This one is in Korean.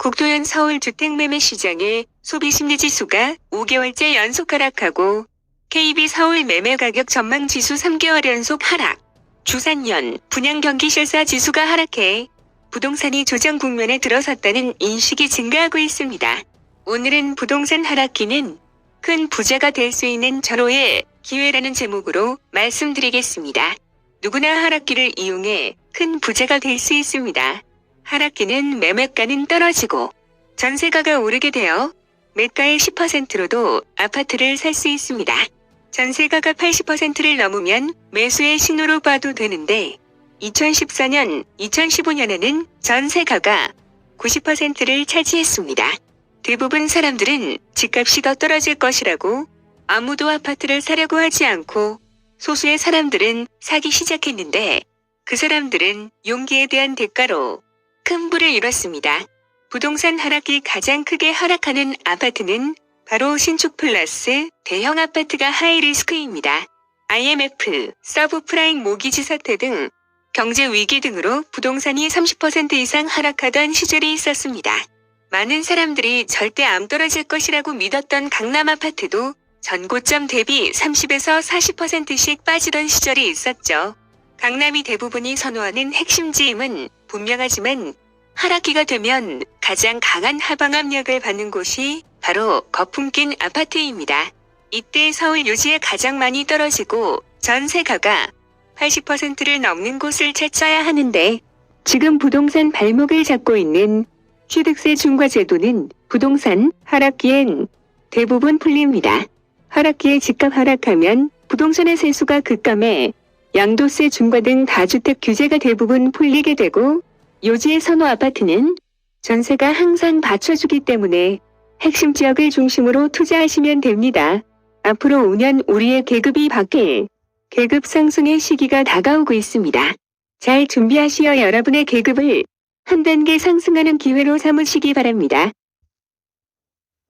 국토연 서울 주택매매 시장의 소비 심리 지수가 5개월째 연속 하락하고 KB 서울 매매 가격 전망 지수 3개월 연속 하락. 주산년 분양 경기 실사 지수가 하락해 부동산이 조정 국면에 들어섰다는 인식이 증가하고 있습니다. 오늘은 부동산 하락기는 큰 부자가 될 수 있는 절호의 기회라는 제목으로 말씀드리겠습니다. 누구나 하락기를 이용해 큰 부자가 될 수 있습니다. 하락기는 매매가는 떨어지고 전세가가 오르게 되어 매가의 10%로도 아파트를 살 수 있습니다. 전세가가 80%를 넘으면 매수의 신호로 봐도 되는데 2014년, 2015년에는 전세가가 90%를 차지했습니다. 대부분 사람들은 집값이 더 떨어질 것이라고 아무도 아파트를 사려고 하지 않고 소수의 사람들은 사기 시작했는데 그 사람들은 용기에 대한 대가로 큰 부를 이뤘습니다. 부동산 하락이 가장 크게 하락하는 아파트는 바로 신축 플러스 대형 아파트가 하이리스크입니다. IMF, 서브프라임 모기지 사태 등 경제 위기 등으로 부동산이 30% 이상 하락하던 시절이 있었습니다. 많은 사람들이 절대 안 떨어질 것이라고 믿었던 강남 아파트도 전고점 대비 30에서 40%씩 빠지던 시절이 있었죠. 강남이 대부분이 선호하는 핵심 지임은 분명하지만 하락기가 되면 가장 강한 하방 압력을 받는 곳이 바로 거품 낀 아파트입니다. 이때 서울 요지에 가장 많이 떨어지고 전세가가 80%를 넘는 곳을 찾아야 하는데 지금 부동산 발목을 잡고 있는 취득세 중과 제도는 부동산 하락기엔 대부분 풀립니다. 하락기에 집값 하락하면 부동산의 세수가 급감해 양도세 중과 등 다주택 규제가 대부분 풀리게 되고 요지의 선호 아파트는 전세가 항상 받쳐주기 때문에 핵심 지역을 중심으로 투자하시면 됩니다. 앞으로 5년 우리의 계급이 바뀔 계급 상승의 시기가 다가오고 있습니다. 잘 준비하시어 여러분의 계급을 한 단계 상승하는 기회로 삼으시기 바랍니다.